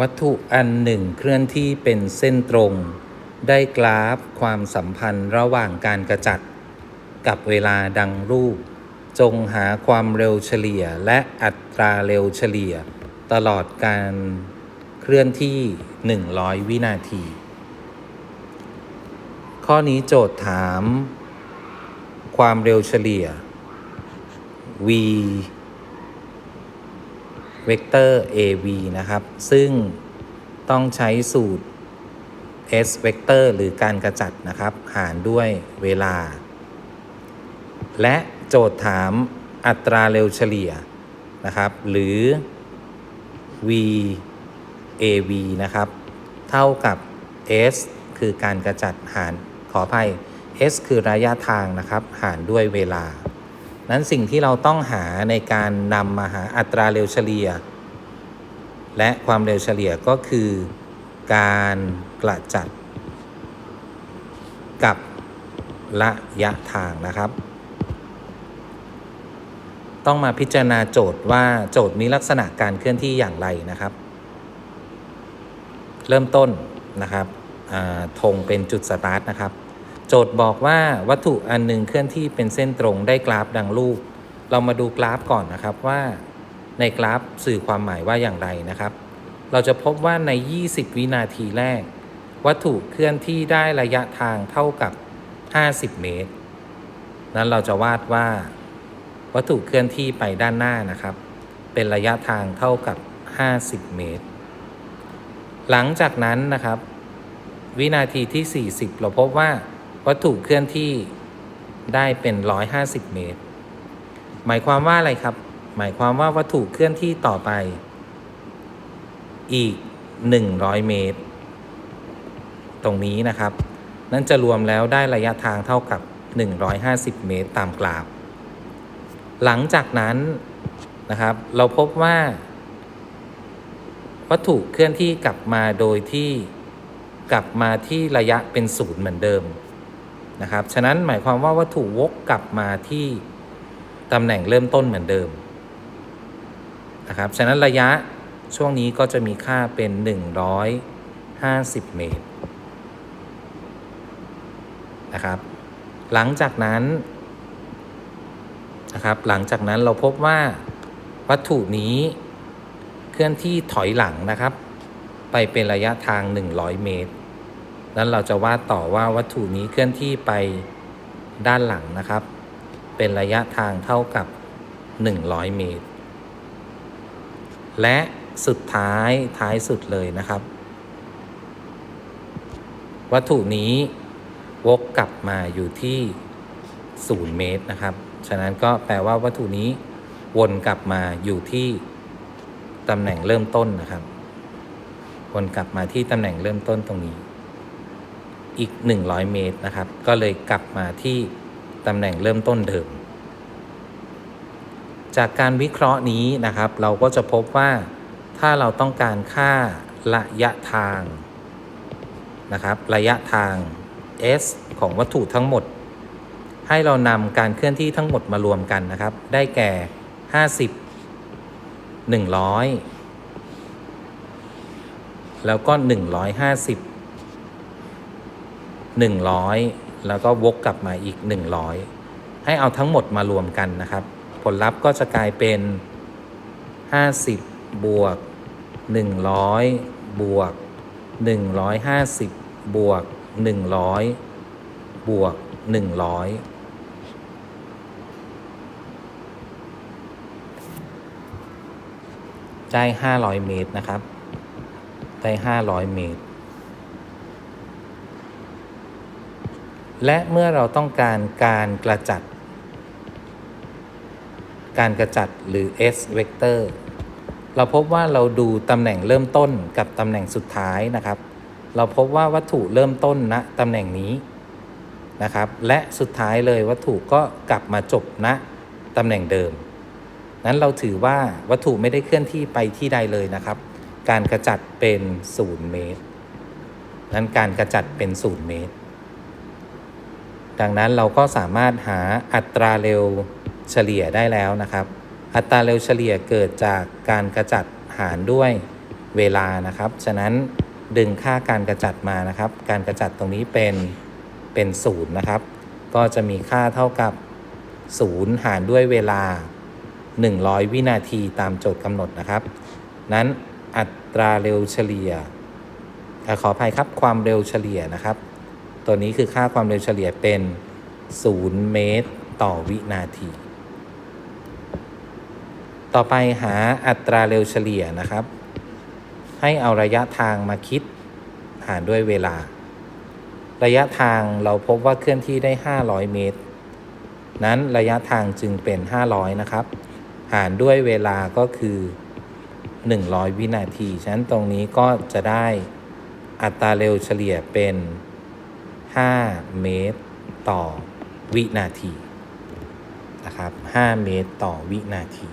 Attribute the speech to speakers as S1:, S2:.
S1: วัตถุอันหนึ่งเคลื่อนที่เป็นเส้นตรง ได้กราฟความสัมพันธ์ระหว่างการกระจัด กับเวลาดังรูป จงหาความเร็วเฉลี่ยและอัตราเร็วเฉลี่ย ตลอดการเคลื่อนที่ 100 วินาที ข้อนี้โจทย์ถาม ความเร็วเฉลี่ย v เวกเตอร์ av นะครับ ซึ่งต้องใช้สูตร s เวกเตอร์หรือการกระจัดนะครับ หารด้วยเวลา และโจทย์ถามอัตราเร็วเฉลี่ยนะครับ หรือ v av นะครับ เท่ากับ s คือการกระจัดหารขออภัย s คือระยะทางนะครับ หารด้วยเวลา นั้นสิ่งที่เราต้องหาในการนำมาหาอัตราเร็วเฉลี่ย และความเร็วเฉลี่ยก็คือการกระจัด กับระยะทางนะครับ ต้องมาพิจารณาโจทย์ว่าโจทย์มีลักษณะการเคลื่อนที่อย่างไรนะครับ เริ่มต้นนะครับธงเป็นจุดสตาร์ทนะครับ โจทย์บอกว่าวัตถุอันหนึ่งเคลื่อนที่เป็นเส้นตรงได้กราฟดังรูป เรามาดูกราฟก่อนนะครับว่าในกราฟสื่อความหมายว่าอย่างไรนะครับ เราจะพบว่าใน 20 วินาทีแรก วัตถุเคลื่อนที่ได้ระยะทางเท่ากับ 50 เมตร นั้นเราจะวาดว่า วัตถุเคลื่อนที่ไปด้านหน้านะครับ เป็นระยะทางเท่ากับ 50 เมตร หลังจากนั้นนะครับ วินาทีที่ 40 เราพบว่า วัตถุเคลื่อนที่ได้เป็น 150 เมตร หมายความว่าอะไรครับ หมายความว่าวัตถุเคลื่อนที่ต่อไป อีก 100 เมตร ตรงนี้นะครับ นั่นจะรวมแล้วได้ระยะทางเท่ากับ 150 เมตรตามกราฟ หลังจากนั้นนะครับ เราพบว่า วัตถุเคลื่อนที่กลับมาโดยที่กลับมาที่ระยะเป็นศูนย์เหมือนเดิม นะครับ ฉะนั้นหมายความว่าวัตถุวกกลับมาที่ตำแหน่งเริ่มต้นเหมือนเดิมนะครับ ฉะนั้นระยะช่วงนี้ก็จะมีค่าเป็น 150 เมตรนะครับ หลังจากนั้นนะครับ หลังจากนั้นเราพบว่าวัตถุนี้เคลื่อนที่ถอยหลังนะครับ ไปเป็นระยะทาง 100 เมตร นั้นเราจะวาดต่อว่าวัตถุนี้เคลื่อนที่ไปด้านหลังนะครับ เป็นระยะทางเท่ากับ 100 เมตร และสุดท้ายท้ายสุดเลยนะครับ วัตถุนี้วกกลับมาอยู่ที่ 0 เมตรนะครับ ฉะนั้นก็แปลว่าวัตถุนี้วนกลับมาอยู่ที่ตำแหน่งเริ่มต้นนะครับ วนกลับมาที่ตำแหน่งเริ่มต้นตรงนี้ อีก 100 เมตรนะครับ ก็เลยกลับมาที่ตำแหน่งเริ่มต้นเดิม จากการวิเคราะห์นี้นะครับ เราก็จะพบว่าถ้าเราต้องการค่าระยะทางนะครับ ระยะทาง s ของวัตถุทั้งหมด ให้เรานำการเคลื่อนที่ทั้งหมดมารวมกันนะครับ ได้แก่ 50 100 แล้วก็ 150 100 แล้วก็วกกลับมาอีก 100 ให้เอาทั้งหมดมารวมกันนะครับ ผลลัพธ์ก็จะกลายเป็น 50 บวก 100 บวก 150 บวก 100 บวก 100ได้ 500 เมตรนะครับ ได้ 500 เมตร และเมื่อเราต้องการการกระจัด การกระจัดหรือ s เวกเตอร์เราพบว่าเราดูตำแหน่งเริ่มต้นกับตำแหน่งสุดท้ายนะครับ เราพบว่าวัตถุเริ่มต้นณนะตำแหน่งนี้นะครับ และสุดท้ายเลยวัตถุก็กลับมาจบณนะตำแหน่งเดิม นั้นเราถือว่าวัตถุไม่ได้เคลื่อนที่ไปที่ใดเลยนะครับ การกระจัดเป็น 0 เมตร นั้นการกระจัดเป็น 0 เมตร ดังนั้นเราก็สามารถหาอัตราเร็วเฉลี่ยได้แล้วนะครับ อัตราเร็วเฉลี่ยเกิดจากการกระจัดหารด้วยเวลานะครับ ฉะนั้นดึงค่าการกระจัดมานะครับ การกระจัดตรงนี้เป็นเป็นศูนย์นะครับ ก็จะมีค่าเท่ากับ0หารด้วยเวลา 100 วินาทีตามโจทย์กำหนดนะครับ นั้นอัตราเร็วเฉลี่ย ขออภัยครับความเร็วเฉลี่ยนะครับ ตัวนี้คือค่าความเร็วเฉลี่ยเป็น 0 เมตร ต่อวินาที ต่อไปหาอัตราเร็วเฉลี่ยนะครับ ให้เอาระยะทางมาคิดหารด้วยเวลา ระยะทางเราพบว่าเคลื่อนที่ได้ 500 เมตร นั้นระยะทางจึงเป็น 500 นะครับ หารด้วยเวลาก็คือ 100 วินาที ฉะนั้นตรงนี้ก็จะได้อัตราเร็วเฉลี่ยเป็น 5 เมตรต่อวินาทีนะครับ 5 เมตรต่อวินาที